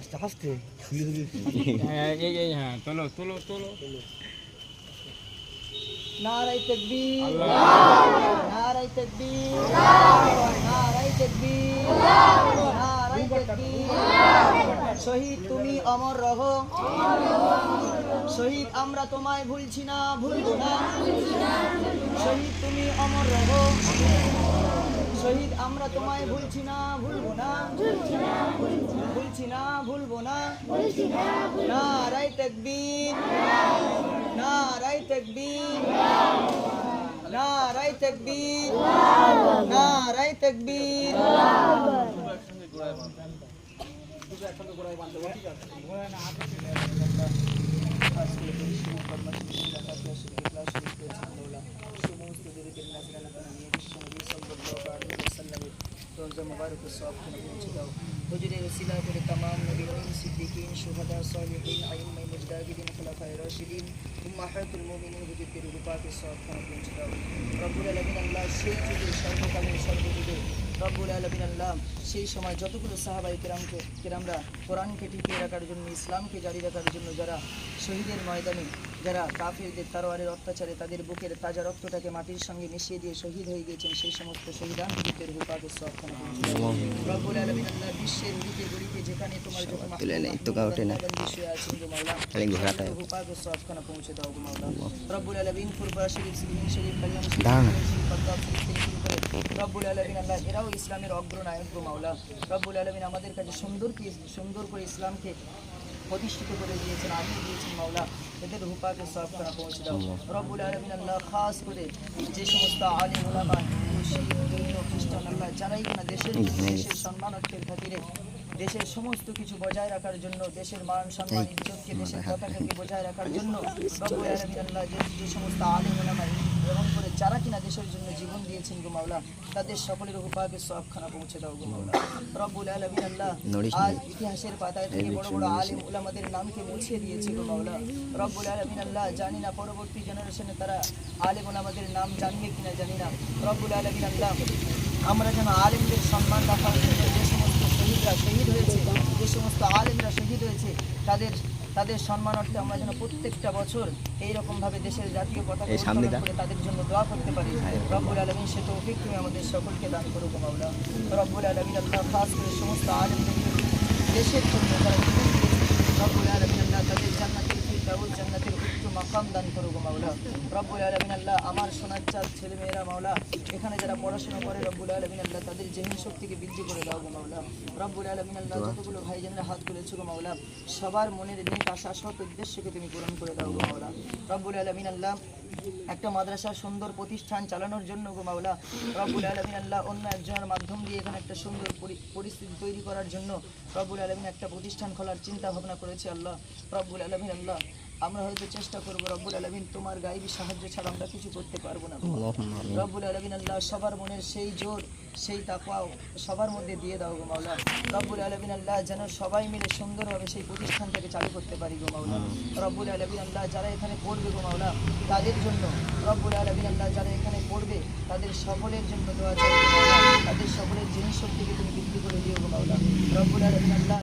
হাসতে হাসতে হ্যাঁ এই এই হ্যাঁ তোলো তোলো তোলো নারাই তাকবীর নারাই তাকবীর নারাই তাকবীর নারাই তাকবীর শহীদ তুমি অমর রহ। শহীদ আমরা তোমায় ভুলছি না ভুলবো না। শহীদ তুমি অমর রহ। শহীদ, আমরা তোমায় ভুলছি না, ভুলবো না। ভুলছি না, ভুলবো না। না রাই তকবীর। না রাই তকবীর। না রাই তকবীর না রাই তকবীর ঠিক আছে রোজা মুবারকের সব খানে পৌঁছে দাও। হুজুরের ওসিলা করে তামাম নবীন সিদ্দিকিন সুহাদা সলিহীন আইমাই মুজদাহিদিন খোলাফায় রশিদিন, উম্মাহাতুল মুমিনিন, হুজুরদের রূপাকে সব খানে পৌঁছে দাও। রব্বুল আলমিন আল্লাহ সেই যুগের সর্ব রব্বুল আলামিন আল্লাহ সেই সময় যতগুলো সাহাবাই কেরামকে কেরামরা কোরআনকে টিকিয়ে রাখার জন্য ইসলামকে জারি রাখার জন্য যারা শহীদের ময়দানে যারা কাফিরদের তারোয়ারের অত্যাচারে তাদের বুকের তাজা রক্তটাকে মাটির সঙ্গে মিশিয়ে দিয়ে শহীদ হয়ে গিয়েছেন সেই সমস্ত শহীদান হুজুরের হুপাকে রব্বুল আলামিন আল্লাহ বিশ্বের গলিতে গলিতে যেখানে তোমার। হুপাকে পৌঁছে দাও রব্বুল আলামিন শরীফ শরীফ কল্যাণ রব্বুল আলামিন আল্লাহ এরাও ইসলামের অগ্রনায়ক গো মাওলা। রব্বুল আলামিন আমাদের কাছে সুন্দর সুন্দর করে ইসলামকে প্রতিষ্ঠিত করে দিয়েছেন আমি দিয়েছেন মাওলা। এদের হুপাকে সব করা পৌঁছে দাও। রব্বুল আলমিন আল্লাহ খাস করে যে সমস্ত আলিম ওলামা খ্রিস্টান আল্লাহ যারাই কিনা দেশের দেশের সম্মানার্থের খাতিরে দেশের সমস্ত কিছু বজায় রাখার জন্য দেশের মান সম্মান ইজ্জতকে দেশের পতাকাকে বজায় রাখার জন্য রব্বুল আলমিন আল্লাহ যে যে সমস্ত আলিম ওলামা গ্রহণ করে যারা কিনা দেশের জন্য জীবন দিয়েছেন গো মাওলা তাদের সকলের হুপাকে সবখানা পৌঁছে দাও গো মাওলা। রব্বুল আলমিন আল্লাহ আজ ইতিহাসের পাতায় থেকে বড় বড় আলিম উলামাদের নামকে মুছিয়ে দিয়েছে গো মাওলা। রব্বুল আলামিন আল্লাহ জানি না পরবর্তী জেনারেশনে তারা আলিম উলামাদের নাম জানবে কিনা জানি না। রব্বুল আলামিন আল্লাহ আমরা যেন আলিমদের সম্মান রাখার জন্য যে সমস্ত শহীদরা শহীদ হয়েছে যে সমস্ত আলিমরা শহীদ হয়েছে তাদের তাদের সম্মানার্থে আমরা যেন প্রত্যেকটা বছর এইরকমভাবে দেশের জাতীয় পতাকা উত্তোলন করে তাদের জন্য দোয়া করতে পারি। রব্বুল আলমিন সে তৌফিক তুমি আমাদের সকলকে দান করুক মাওলা। রব্বুল আলমিন আল্লাহ খাস করে সমস্ত আলমদের দেশের জন্য তারা রব্বুল আলমিন মাকাম দান করুক মাওলা। রব্বুল আলমিন আল্লাহ আমার সোনার চাঁদ ছেলে মেয়েরা মাওলা এখানে যারা পড়াশোনা করে রব্বুল আলমিন আল্লাহ তাদের জেহিন শক্তিকে বৃদ্ধি করে দাও গো মাওলা। রব্বুল আলমিন আল্লাহ যতগুলো ভাইজানরা হাত তুলেছো গো মাওলা সবার মনের নেক আশা সৎ উদ্দেশ্যকে তুমি পূরণ করে দাও গো মাওলা। রব্বুল আলমিন আল্লাহ একটা মাদ্রাসা সুন্দর প্রতিষ্ঠান চালানোর জন্য গো মাওলা রব্বুল আলমিন আল্লাহ অন্য একজনের মাধ্যম দিয়ে এখানে একটা সুন্দর পরি- পরিস্থিতি তৈরি করার জন্য রব্বুল আলমিন একটা প্রতিষ্ঠান খোলার চিন্তা ভাবনা করেছে আল্লাহ। রব্বুল আলমিন আল্লাহ আমরা হয়তো চেষ্টা করব রব্বুল আলমিন তোমার গাইবি সাহায্য ছাড়া আমরা কিছু করতে পারব না। রব্বুল আলমিন আল্লাহ সবার মনের সেই জোর সেই তাকওয়াও সবার মধ্যে দিয়ে দাও গো মাওলা রব্বুল আলমিন আল্লাহ যেন সবাই মিলে সুন্দরভাবে সেই প্রতিষ্ঠানটাকে চালু করতে পারি গো মাওলা রব্বুল আলমিন আল্লাহ যারা এখানে পড়বে গো মাওলা তাদের জন্য রব্বুল আলমিন আল্লাহ যারা এখানে পড়বে তাদের সকলের জন্য দোয়া চাই। তাদের সকলের জিনিস শক্তিকে তুমি বৃদ্ধি করে দিও গো মাওলা রব্বুল আলমিন আল্লাহ